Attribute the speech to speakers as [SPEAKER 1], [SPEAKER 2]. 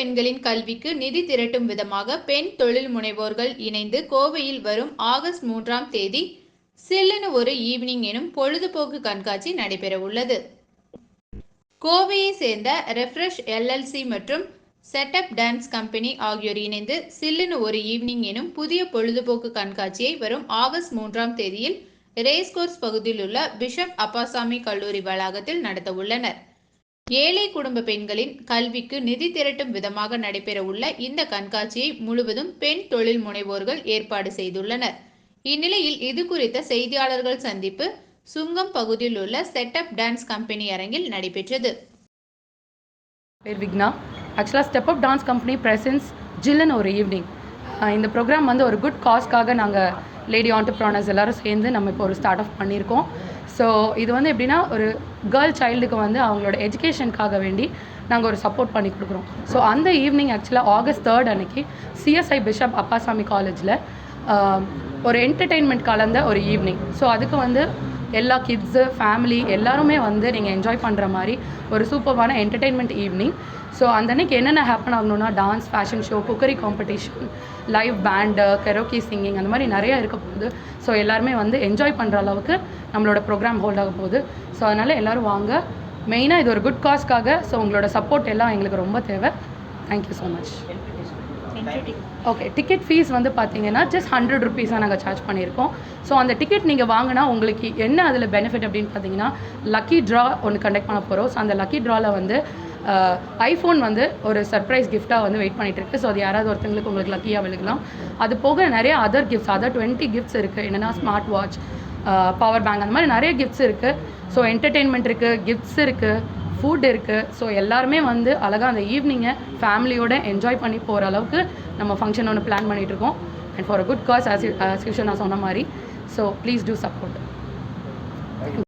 [SPEAKER 1] பெண்களின் கல்விக்கு நிதி திரட்டும் விதமாக பெண் தொழில் முனைவோர்கள் இணைந்து கோவையில் வரும் ஆகஸ்ட் மூன்றாம் தேதி சில்லுன்னு ஒரு ஈவினிங் எனும் பொழுதுபோக்கு கண்காட்சி நடைபெறவுள்ளது கோவையை சேர்ந்த ரெஃப்ரெஷ் எல்எல்சி மற்றும் செட்டப் டான்ஸ் கம்பெனி ஆகியோர் இணைந்து சில்லுன்னு ஒரு ஈவினிங் எனும் புதிய பொழுதுபோக்கு கண்காட்சியை வரும் ஆகஸ்ட் மூன்றாம் தேதியில் ரேஸ்கோர்ஸ் பகுதியில் உள்ள பிஷப் அப்பாசாமி கல்லூரி வளாகத்தில் நடத்த உள்ளனர் ஏழை குடும்ப பெண்களின் கல்விக்கு நிதி திரட்டும் விதமாக நடைபெற உள்ள இந்த கண்காட்சியை முழுவதும் பெண் தொழில் முனைவோர்கள் ஏற்பாடு செய்துள்ளனர். இந்நிலையில் இது குறித்த செய்தியாளர்கள் சந்திப்பு சுங்கம் பகுதியில் உள்ள செட்டப் டான்ஸ் கம்பெனி அரங்கில் நடைபெற்றது.
[SPEAKER 2] பேர் விக்னா. ஆக்சுவலாக step up dance company presence ஜில்லுன்னு ஒரு ஈவினிங் இந்த ப்ரோக்ராம் வந்து ஒரு குட் காஸ்க்காக நாங்கள் லேடி ஆண்டர்ப்ரானர்ஸ் எல்லாரும் சேர்ந்து நம்ம இப்போ ஒரு ஸ்டார்ட் அப் பண்ணியிருக்கோம். ஸோ இது வந்து எப்படின்னா ஒரு கேர்ள் சைல்டுக்கு வந்து அவங்களோட எஜுகேஷனுக்காக வேண்டி நாங்கள் ஒரு சப்போர்ட் பண்ணி கொடுக்குறோம். ஸோ அந்த ஈவினிங் ஆக்சுவலாக ஆகஸ்ட் தேர்ட் அன்னைக்கு சிஎஸ்ஐ பிஷப் அப்பாசாமி காலேஜில் ஒரு என்டர்டெயின்மெண்ட் கலந்த ஒரு ஈவினிங் ஸோ அதுக்கு வந்து எல்லா கிட்ஸு ஃபேமிலி எல்லாருமே வந்து நீங்கள் என்ஜாய் பண்ணுற மாதிரி ஒரு சூப்பர்வான என்டர்டெயின்மெண்ட் ஈவினிங் ஸோ அந்த அன்னைக்கு என்னென்ன ஹேப்பன் ஆகணும்னா dance fashion show cookery competition live band karaoke singing அந்த மாதிரி நிறையா இருக்க போகுது. ஸோ எல்லாருமே வந்து என்ஜாய் பண்ணுற அளவுக்கு நம்மளோட ப்ரோக்ராம் ஹோல்ட் ஆக போகுது. ஸோ அதனால் எல்லோரும் வாங்க. மெயினாக இது ஒரு குட் காஸ்க்காக ஸோ உங்களோட சப்போர்ட் எல்லாம் எங்களுக்கு ரொம்ப தேவை. Thank you so much okay ticket fees வந்து பார்த்தீங்கன்னா ஜஸ்ட் ஹண்ட்ரட் ருபீஸாக நாங்கள் சார்ஜ் பண்ணியிருக்கோம். ஸோ அந்த டிக்கெட் நீங்கள் வாங்கினா உங்களுக்கு என்ன அதில் பெனிஃபிட் அப்படின்னு பார்த்தீங்கன்னா லக்கி ட்ரா ஒன்று கண்டக்ட் பண்ண போகிறோம் ஸோ அந்த லக்கி ட்ராவில் வந்து ஐஃபோன் வந்து ஒரு சர்ப்ரைஸ் கிஃப்ட்டாக வந்து வெயிட் பண்ணிட்டு இருக்கு. ஸோ அது யாராவது ஒருத்தங்களுக்கு உங்களுக்கு லக்கியாக விழுகலாம். அது போக நிறைய other gifts other twenty gifts இருக்குது என்னென்னா ஸ்மார்ட் வாட்ச் பவர் பேங்க் அந்த மாதிரி நிறைய கிஃப்ட்ஸ் இருக்குது ஸோ என்டர்டெயின்மெண்ட் இருக்குது கிஃப்ட்ஸ் இருக்குது ஃபுட் இருக்குது ஸோ எல்லாருமே வந்து அழகாக அந்த ஈவினிங்கை ஃபேமிலியோட என்ஜாய் பண்ணி போகிற அளவுக்கு நம்ம ஃபங்க்ஷன் ஒன்று பிளான் பண்ணிகிட்ருக்கோம் and for a good cause as as யூஷன் நான் சொன்ன மாதிரி. So please do support